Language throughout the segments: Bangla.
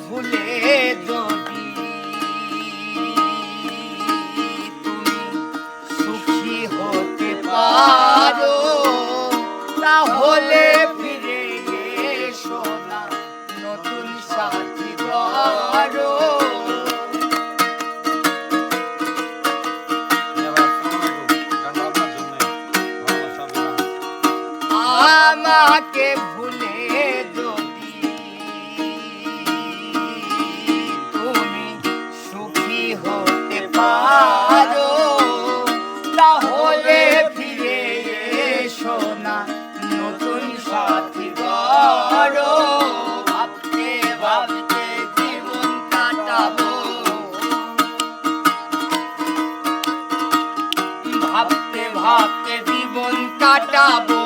ভুলে যদি তুমি সুখী হতে পারো তাহলে পারো তাহলে নতুন ভাবতে ভাবতে ভাবতে ভাবতে জীবন কাটাবো।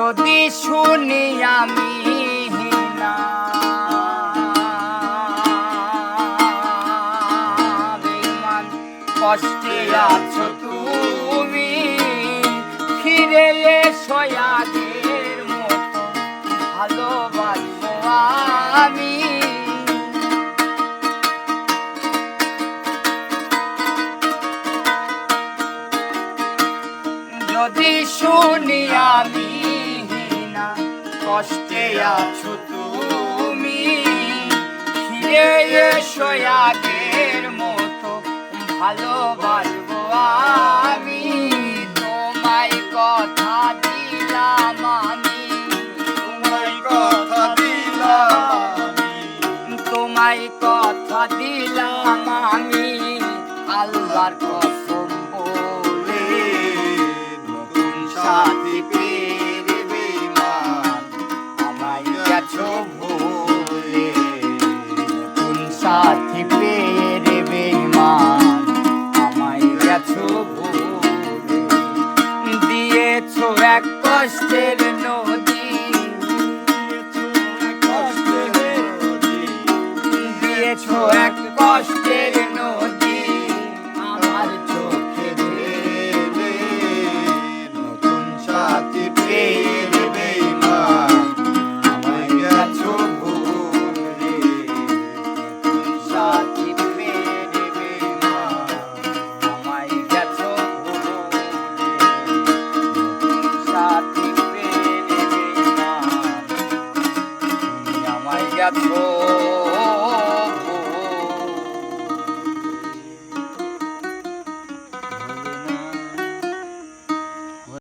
যদি শুনি আমি কষ্টে আছো তুমি। ফিরে আগের মতো ভালোবাসবো আমি। যদি শুনি আমি কষ্টে আছো তুমি। ফিরে এসো আগের মতো ভালোবাসবো আমি। তোমায় কথা দিলাম আমি। তোমায় কথা দিলাম তোমায় কথা দিলাম আমি। আল্লাহর গেছো ভুলে নতুন সাথী পেরে পেয়ে